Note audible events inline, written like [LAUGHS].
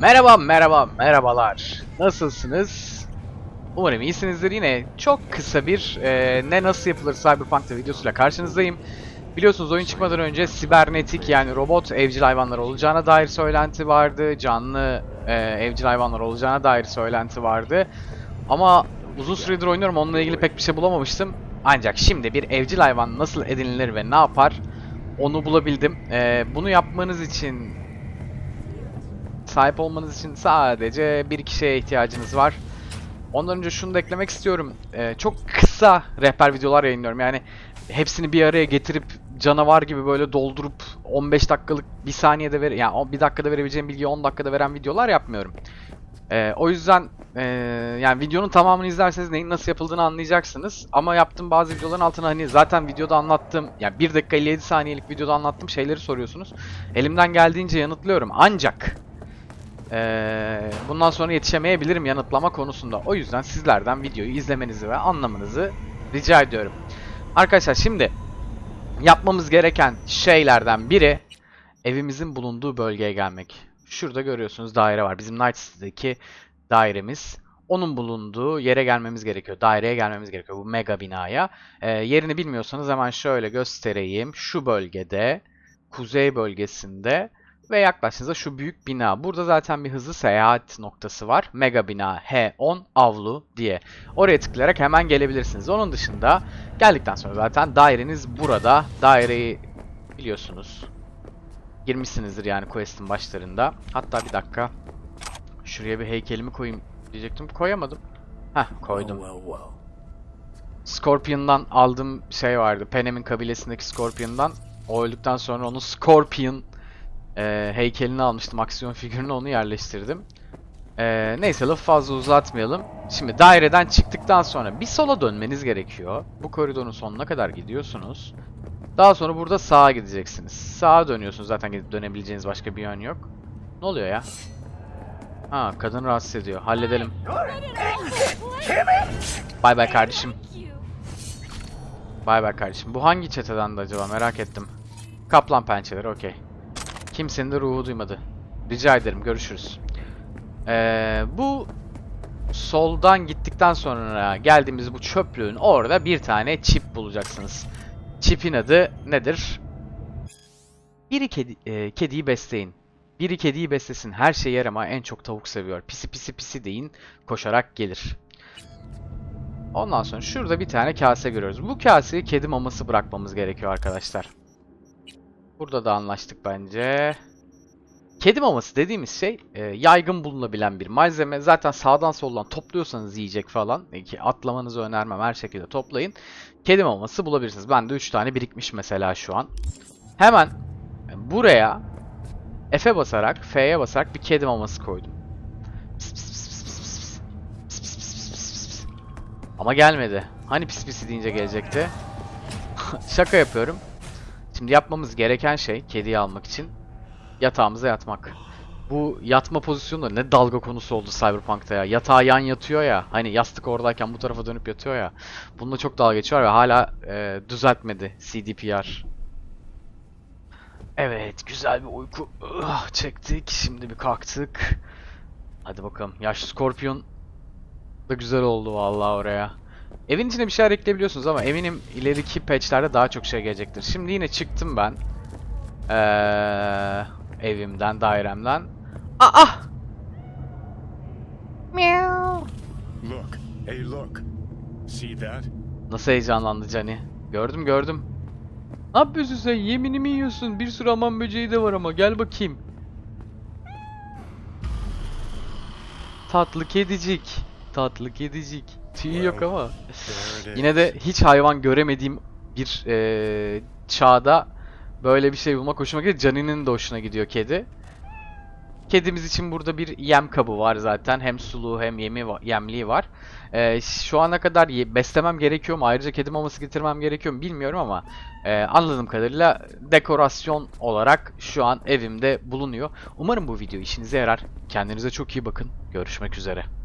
Merhaba, merhaba, merhabalar. Nasılsınız? Umarım iyisinizdir. Yine çok kısa bir e, ne nasıl yapılır Cyberpunk'ta videosuyla karşınızdayım. Biliyorsunuz oyun çıkmadan önce sibernetik yani robot evcil hayvanlar olacağına dair söylenti vardı. Canlı e, evcil hayvanlar olacağına dair söylenti vardı. Ama uzun süredir oynuyorum onunla ilgili pek bir şey bulamamıştım. Ancak şimdi bir evcil hayvan nasıl edinilir ve ne yapar onu bulabildim. E, bunu yapmanız için sahip olmanız için sadece bir kişiye ihtiyacınız var. Ondan önce şunu da eklemek istiyorum. Ee, çok kısa rehber videolar yayınlıyorum. Yani hepsini bir araya getirip canavar gibi böyle doldurup 15 dakikalık bir saniyede ver yani o- bir dakikada verebileceğim bilgiyi 10 dakikada veren videolar yapmıyorum. Ee, o yüzden ee, yani videonun tamamını izlerseniz neyin nasıl yapıldığını anlayacaksınız. Ama yaptığım bazı videoların altına hani zaten videoda anlattığım yani 1 dakika 57 saniyelik videoda anlattığım şeyleri soruyorsunuz. Elimden geldiğince yanıtlıyorum. Ancak ee, bundan sonra yetişemeyebilirim yanıtlama konusunda. O yüzden sizlerden videoyu izlemenizi ve anlamanızı rica ediyorum. Arkadaşlar şimdi yapmamız gereken şeylerden biri evimizin bulunduğu bölgeye gelmek. Şurada görüyorsunuz daire var. Bizim Night City'deki dairemiz. Onun bulunduğu yere gelmemiz gerekiyor. Daireye gelmemiz gerekiyor. Bu mega binaya. Ee, yerini bilmiyorsanız hemen şöyle göstereyim. Şu bölgede, kuzey bölgesinde ve yaklaştığınızda şu büyük bina. Burada zaten bir hızlı seyahat noktası var. Mega bina H10 avlu diye. Oraya tıklayarak hemen gelebilirsiniz. Onun dışında geldikten sonra zaten daireniz burada. Daireyi biliyorsunuz. Girmişsinizdir yani quest'in başlarında. Hatta bir dakika. Şuraya bir heykelimi koyayım diyecektim. Koyamadım. Heh koydum. Scorpion'dan aldığım şey vardı. Panem'in kabilesindeki Scorpion'dan. O öldükten sonra onu Scorpion e, heykelini almıştım. Aksiyon figürünü onu yerleştirdim. E, neyse lafı fazla uzatmayalım. Şimdi daireden çıktıktan sonra bir sola dönmeniz gerekiyor. Bu koridorun sonuna kadar gidiyorsunuz. Daha sonra burada sağa gideceksiniz. Sağa dönüyorsunuz zaten gidip dönebileceğiniz başka bir yön yok. Ne oluyor ya? Ha kadın rahatsız ediyor. Halledelim. Bay bay kardeşim. Bay bay kardeşim. Bu hangi çeteden de acaba merak ettim. Kaplan pençeleri okey. Kimsenin de ruhu duymadı. Rica ederim görüşürüz. Ee, bu soldan gittikten sonra geldiğimiz bu çöplüğün orada bir tane çip bulacaksınız. Çipin adı nedir? Biri kedi, e, kediyi besleyin. Biri kediyi beslesin her şey yer ama en çok tavuk seviyor. Pisi pisi pisi deyin koşarak gelir. Ondan sonra şurada bir tane kase görüyoruz. Bu kaseye kedi maması bırakmamız gerekiyor arkadaşlar. Burada da anlaştık bence. Kedi maması dediğimiz şey e, yaygın bulunabilen bir malzeme. Zaten sağdan soldan topluyorsanız yiyecek falan e, ki atlamanızı önermem her şekilde toplayın. Kedi maması bulabilirsiniz. Bende 3 tane birikmiş mesela şu an. Hemen buraya F'e basarak, F'ye basarak bir kedi maması koydum. Ama gelmedi. Hani pis pisi deyince gelecekti. [LAUGHS] Şaka yapıyorum. Şimdi yapmamız gereken şey kediyi almak için yatağımıza yatmak. Bu yatma pozisyonu ne dalga konusu oldu Cyberpunk'ta ya. Yatağa yan yatıyor ya. Hani yastık oradayken bu tarafa dönüp yatıyor ya. Bununla çok dalga geçiyor ve hala e, düzeltmedi CDPR. Evet, güzel bir uyku ah, çektik. Şimdi bir kalktık. Hadi bakalım. Yaşlı Scorpion da güzel oldu vallahi oraya. Evin içine bir şeyler ekleyebiliyorsunuz ama eminim ileriki patchlerde daha çok şey gelecektir. Şimdi yine çıktım ben. Ee, evimden, dairemden. Aa! Meow. Look, hey look. See that? Nasıl heyecanlandı Cani? Gördüm gördüm. Ne yapıyorsun sen? Yeminimi yiyorsun. Bir sürü aman böceği de var ama. Gel bakayım. Tatlı kedicik. Tatlı kedicik. Tüyü yok ama. Yine de hiç hayvan göremediğim bir eee, çağda böyle bir şey bulmak hoşuma gidiyor. Cani'nin de hoşuna gidiyor kedi. Kedimiz için burada bir yem kabı var zaten. Hem suluğu hem yemi va- yemliği var. Eee, şu ana kadar beslemem gerekiyor mu? Ayrıca kedi maması getirmem gerekiyor mu bilmiyorum ama eee, anladığım kadarıyla dekorasyon olarak şu an evimde bulunuyor. Umarım bu video işinize yarar. Kendinize çok iyi bakın. Görüşmek üzere.